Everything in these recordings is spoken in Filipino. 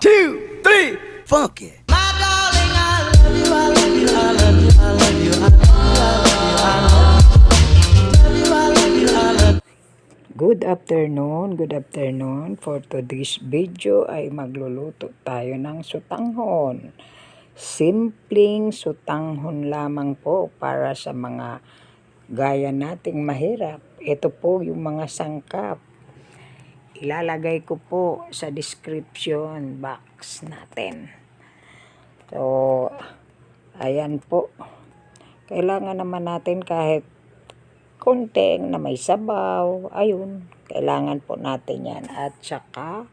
two, three, funky. Good afternoon, good afternoon. For today's video ay magluluto tayo ng sutanghon. Simpleng sutanghon lamang po para sa mga gaya nating mahirap. Ito po yung mga sangkap. Ilalagay ko po sa description box natin. So, ayan po. Kailangan naman natin kahit konting na may sabaw. Ayun, kailangan po natin yan. At saka,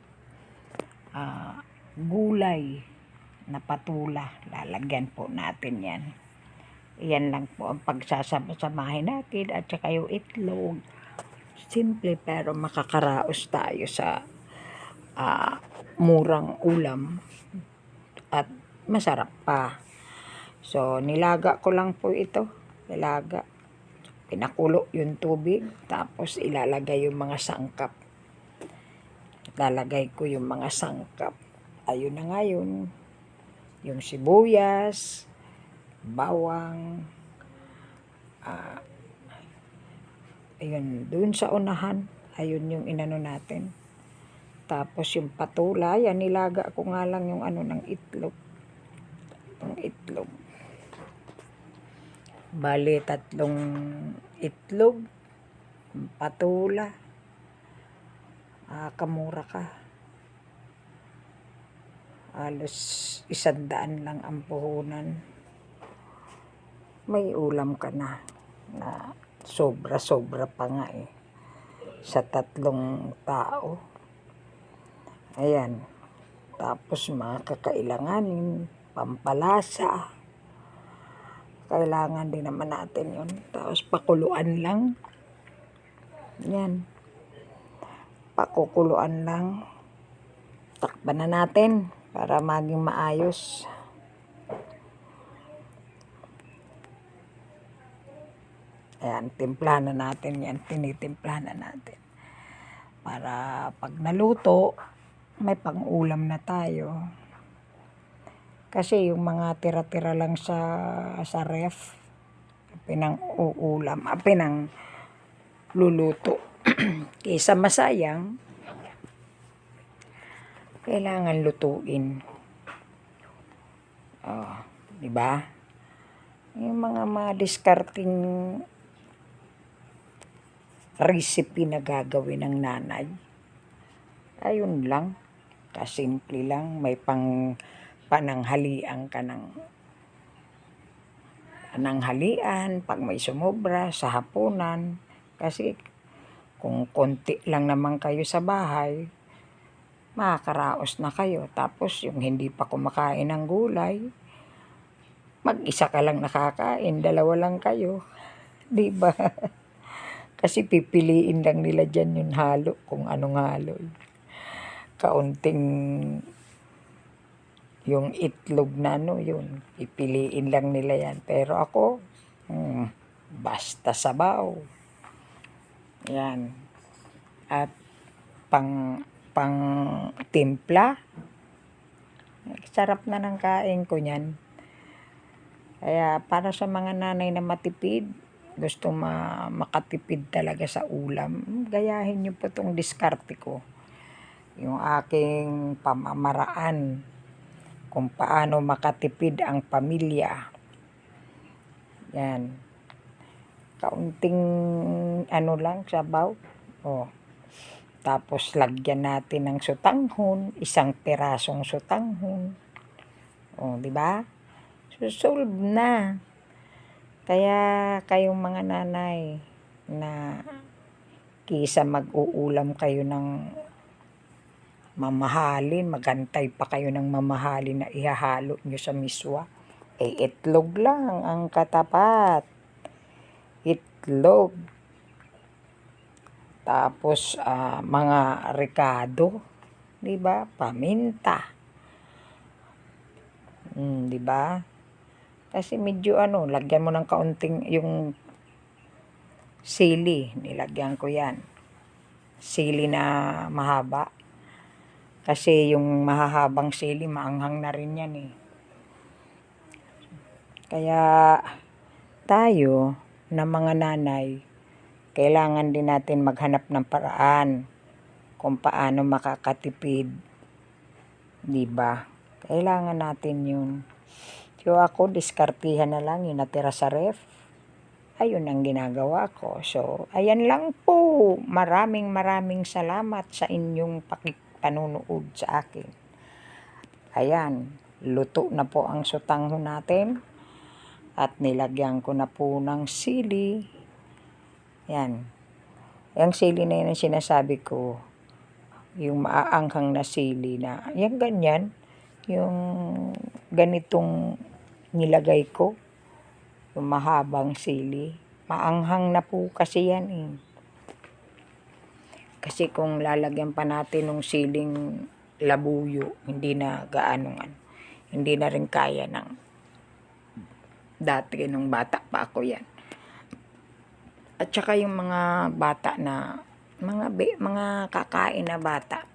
ah, gulay na patula. Lalagyan po natin yan. Yan lang po ang pagsasama-samahin natin. At saka yung itlog. Simple pero makakaraos tayo sa ah, murang ulam. At masarap pa. So, nilaga ko lang po ito. Nilaga pinakulo yung tubig, tapos ilalagay yung mga sangkap. Lalagay ko yung mga sangkap. Ayun na nga yun. Yung sibuyas, bawang, ah, ayun, dun sa unahan, ayun yung inano natin. Tapos yung patula, yan, nilaga ko nga lang yung ano ng itlog. Yung itlog. Bali, tatlong itlog, patula, ah, kamura ka. Halos isandaan lang ang puhunan. May ulam ka na na sobra-sobra pa nga eh. Sa tatlong tao. Ayan. Tapos mga kakailanganin, pampalasa. Kailangan din naman natin yun. Tapos pakuluan lang. Yan. Pakukuluan lang. Takpan na natin para maging maayos. Ayan, timplahan na natin yan. Tinitimplahan na natin. Para pag naluto, may pang-ulam na tayo. Kasi yung mga tira-tira lang sa sa ref, pinang uulam, ah, pinang luluto. Kaysa masayang, kailangan lutuin. Oh, di ba? Yung mga mga discarding recipe na gagawin ng nanay. Ayun lang. Kasimple lang. May pang pananghalian ka ng pananghalian pag may sumobra sa hapunan. Kasi kung konti lang naman kayo sa bahay, makakaraos na kayo. Tapos yung hindi pa kumakain ng gulay, mag-isa ka lang nakakain, dalawa lang kayo. Di ba? Kasi pipiliin lang nila dyan yung halo, kung anong halo. Kaunting yung itlog na ano, yun. Pipiliin lang nila yan. Pero ako, hmm, basta sabaw. Yan. At pang pang timpla. Sarap na ng kain ko niyan. Kaya para sa mga nanay na matipid, gusto ma makatipid talaga sa ulam, gayahin niyo po itong diskarte ko. Yung aking pamamaraan kung paano makatipid ang pamilya. Yan. Kaunting ano lang, sabaw. Oh. Tapos lagyan natin ng sutanghon, isang pirasong sutanghon. Oh, di ba? Susolve na. Kaya kayong mga nanay na kisa mag-uulam kayo ng mamahalin, magantay pa kayo ng mamahalin na ihahalo nyo sa miswa, eh itlog lang ang katapat. Itlog. Tapos ah, mga rekado, 'di ba? Paminta. Mm, 'di ba? Kasi medyo ano, lagyan mo ng kaunting yung sili, nilagyan ko 'yan. Sili na mahaba. Kasi yung mahahabang sili, maanghang na rin yan eh. Kaya tayo na mga nanay, kailangan din natin maghanap ng paraan kung paano makakatipid. Di ba? Kailangan natin yun. So ako, diskartihan na lang yung natira sa ref. Ayun ang ginagawa ko. So, ayan lang po. Maraming maraming salamat sa inyong pakipanunood sa akin. Ayan, luto na po ang sutangho natin. At nilagyan ko na po ng sili. Yan. Yung sili na yun ang sinasabi ko. Yung maaanghang na sili na. Yung ganyan. Yung ganitong nilagay ko. Yung mahabang sili. Maanghang na po kasi yan eh. Kasi kung lalagyan pa natin ng siling labuyo, hindi na gaano ano, hindi na rin kaya ng dati nung bata pa ako yan. At saka yung mga bata na mga mga kakain na bata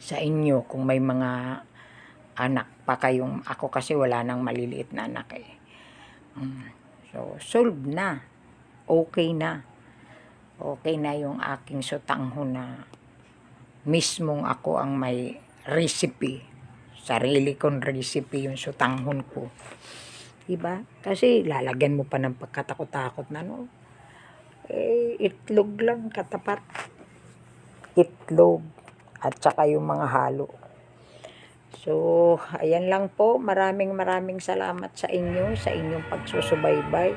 sa inyo kung may mga anak pa kayong ako kasi wala nang maliliit na anak eh. Mm. So, solve na. Okay na. Okay na yung aking sutangho na mismong ako ang may recipe. Sarili kong recipe yung sutanghon ko. Diba? Kasi lalagyan mo pa ng pagkatakot-takot na no. Eh, itlog lang katapat. Itlog. At saka yung mga halo. So, ayan lang po. Maraming maraming salamat sa inyo, sa inyong pagsusubaybay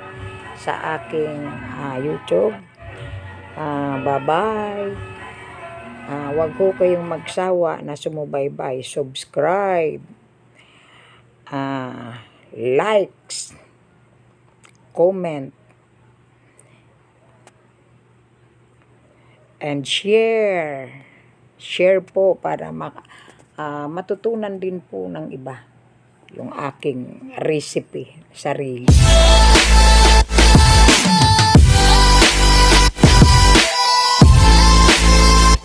sa aking ah, YouTube. Ah, bye-bye. Ah, wag ho kayong magsawa na sumubaybay. Subscribe. Ah, likes. Comment. And share. Share po para mak- ah, matutunan din po ng iba yung aking recipe sarili.